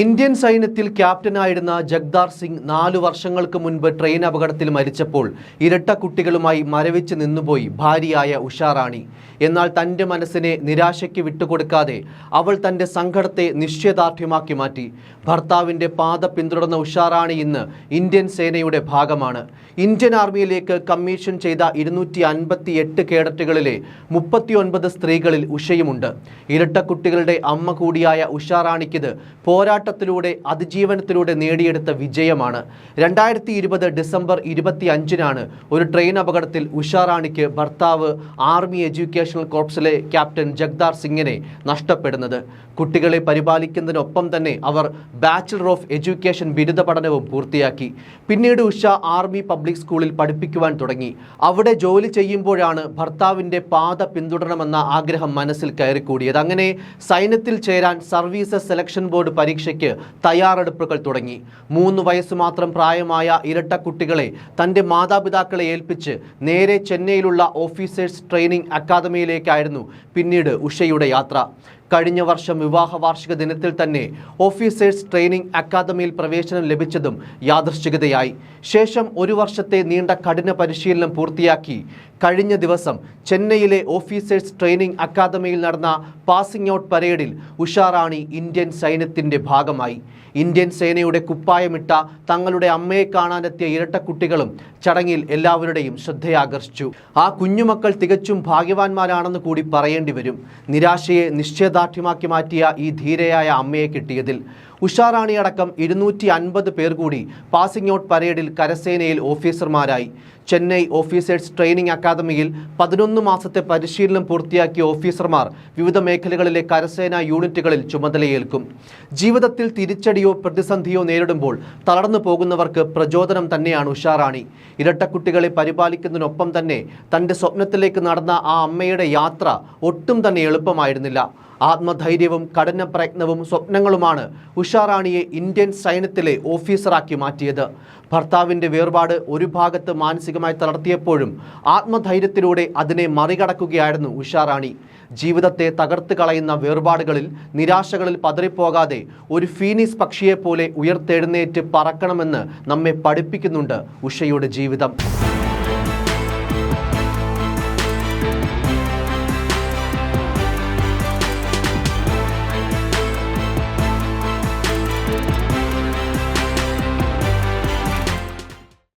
Indian സൈന്യത്തിൽ ക്യാപ്റ്റനായിരുന്ന ജഗ്ദാർ സിംഗ് നാലു വർഷങ്ങൾക്ക് മുൻപ് ട്രെയിൻ അപകടത്തിൽ മരിച്ചപ്പോൾ ഇരട്ട കുട്ടികളുമായി മരവിച്ച് നിന്നുപോയി ഭാര്യയായ ഉഷാറാണി. എന്നാൽ തന്റെ മനസ്സിനെ നിരാശയ്ക്ക് വിട്ടുകൊടുക്കാതെ അവൾ തന്റെ സങ്കടത്തെ നിശ്ചയദാർഢ്യമാക്കി മാറ്റി. ഭർത്താവിന്റെ പാത പിന്തുടർന്ന ഉഷാറാണി ഇന്ന് ഇന്ത്യൻ സേനയുടെ ഭാഗമാണ്. ഇന്ത്യൻ ആർമിയിലേക്ക് കമ്മീഷൻ ചെയ്ത ഇരുന്നൂറ്റി അൻപത്തി എട്ട് കേഡറ്റുകളിലെ മുപ്പത്തിയൊൻപത് സ്ത്രീകളിൽ ഉഷയുമുണ്ട്. ഇരട്ട കുട്ടികളുടെ അമ്മ കൂടിയായ ഉഷാറാണിക്കിത് പോരാട്ടത്തിലൂടെ അതിജീവനത്തിലൂടെ നേടിയെടുത്ത വിജയമാണ്. രണ്ടായിരത്തി ഇരുപത് ഡിസംബർ ഇരുപത്തി അഞ്ചിനാണ് ഒരു ട്രെയിൻ അപകടത്തിൽ ഉഷാറാണിക്ക് ഭർത്താവ് ആർമി എഡ്യൂക്കേഷണൽ കോർപ്സിലെ ക്യാപ്റ്റൻ ജഗ്ദാർ സിംഗിനെ നഷ്ടപ്പെടുന്നത്. കുട്ടികളെ പരിപാലിക്കുന്നതിനൊപ്പം തന്നെ അവർ ബാച്ചിലർ ഓഫ് എഡ്യൂക്കേഷൻ ബിരുദ പഠനവും പൂർത്തിയാക്കി. പിന്നീട് ഉഷ ആർമി പബ്ലിക് സ്കൂളിൽ പഠിപ്പിക്കുവാൻ തുടങ്ങി. അവിടെ ജോലി ചെയ്യുമ്പോഴാണ് ഭർത്താവിന്റെ പാത പിന്തുടരണമെന്ന ആഗ്രഹം മനസ്സിൽ കയറിക്കൂടിയത്. അങ്ങനെ സൈന്യത്തിൽ ചേരാൻ സർവീസസ് സെലക്ഷൻ ബോർഡ് പരീക്ഷയ്ക്ക് തയ്യാറെടുപ്പുകൾ തുടങ്ങി. മൂന്ന് വയസ്സ് മാത്രം പ്രായമായ ഇരട്ട കുട്ടികളെ തന്റെ മാതാപിതാക്കളെ ഏൽപ്പിച്ച് നേരെ ചെന്നൈയിലുള്ള ഓഫീസേഴ്സ് ട്രെയിനിംഗ് അക്കാദമിയിലേക്കായിരുന്നു പിന്നീട് ഉഷയുടെ യാത്ര. കഴിഞ്ഞ വർഷം വിവാഹ വാർഷിക ദിനത്തിൽ തന്നെ ഓഫീസേഴ്സ് ട്രെയിനിംഗ് അക്കാദമിയിൽ പ്രവേശനം ലഭിച്ചതും യാദൃശ്ചികതയായി. ശേഷം ഒരു വർഷത്തെ നീണ്ട കഠിന പരിശീലനം പൂർത്തിയാക്കി. കഴിഞ്ഞ ദിവസം ചെന്നൈയിലെ ഓഫീസേഴ്സ് ട്രെയിനിംഗ് അക്കാദമിയിൽ നടന്ന പാസിംഗ് ഔട്ട് പരേഡിൽ ഉഷാറാണി ഇന്ത്യൻ സൈന്യത്തിന്റെ ഭാഗമായി. ഇന്ത്യൻ സേനയുടെ കുപ്പായമിട്ട തങ്ങളുടെ അമ്മയെ കാണാനെത്തിയ ഇരട്ട കുട്ടികളും ചടങ്ങിൽ എല്ലാവരുടെയും ശ്രദ്ധയാകർഷിച്ചു. ആ കുഞ്ഞുമക്കൾ തികച്ചും ഭാഗ്യവാന്മാരാണെന്ന് കൂടി പറയേണ്ടി വരും. നിരാശയെ നിശ്ചയദാർഢ്യമാക്കി മാറ്റിയ ഈ ധീരയായ അമ്മയെ കിട്ടിയതിൽ ഉഷാറാണി അടക്കം ഇരുന്നൂറ്റി അൻപത് പേർ കൂടി പാസിംഗ് ഔട്ട് പരേഡിൽ കരസേനയിൽ ഓഫീസർമാരായി ചെന്നൈ ഓഫീസേഴ്സ് ട്രെയിനിംഗ് അക്കാദമിയിൽ പതിനൊന്ന് മാസത്തെ പരിശീലനം പൂർത്തിയാക്കിയ ഓഫീസർമാർ വിവിധ മേഖലകളിലെ കരസേനാ യൂണിറ്റുകളിൽ ചുമതലയേൽക്കും. ജീവിതത്തിൽ തിരിച്ചടിയോ പ്രതിസന്ധിയോ നേരിടുമ്പോൾ തളർന്നു പോകുന്നവർക്ക് പ്രചോദനം തന്നെയാണ് ഉഷാറാണി. ഇരട്ടക്കുട്ടികളെ പരിപാലിക്കുന്നതിനൊപ്പം തന്നെ തന്റെ സ്വപ്നത്തിലേക്ക് നടന്ന ആ അമ്മയുടെ യാത്ര ഒട്ടും തന്നെ എളുപ്പമായിരുന്നില്ല. ആത്മധൈര്യവും കഠിന പ്രയത്നവും സ്വപ്നങ്ങളുമാണ് ഉഷാറാണിയെ ഇന്ത്യൻ സൈന്യത്തിലെ ഓഫീസറാക്കി മാറ്റിയത്. ഭർത്താവിന്റെ വേർപാട് ഒരു ഭാഗത്ത് മാനസികമായി തളർത്തിയപ്പോഴും ആത്മധൈര്യത്തിലൂടെ അതിനെ മറികടക്കുകയായിരുന്നു ഉഷാറാണി. ജീവിതത്തെ തകർത്ത് കളയുന്ന വേർപാടുകളിൽ നിരാശകളിൽ പതറിപ്പോകാതെ ഒരു ഫീനിസ് പക്ഷിയെപ്പോലെ ഉയർത്തെഴുന്നേറ്റ് പറക്കണമെന്ന് നമ്മെ പഠിപ്പിക്കുന്നുണ്ട് ഉഷയുടെ ജീവിതം.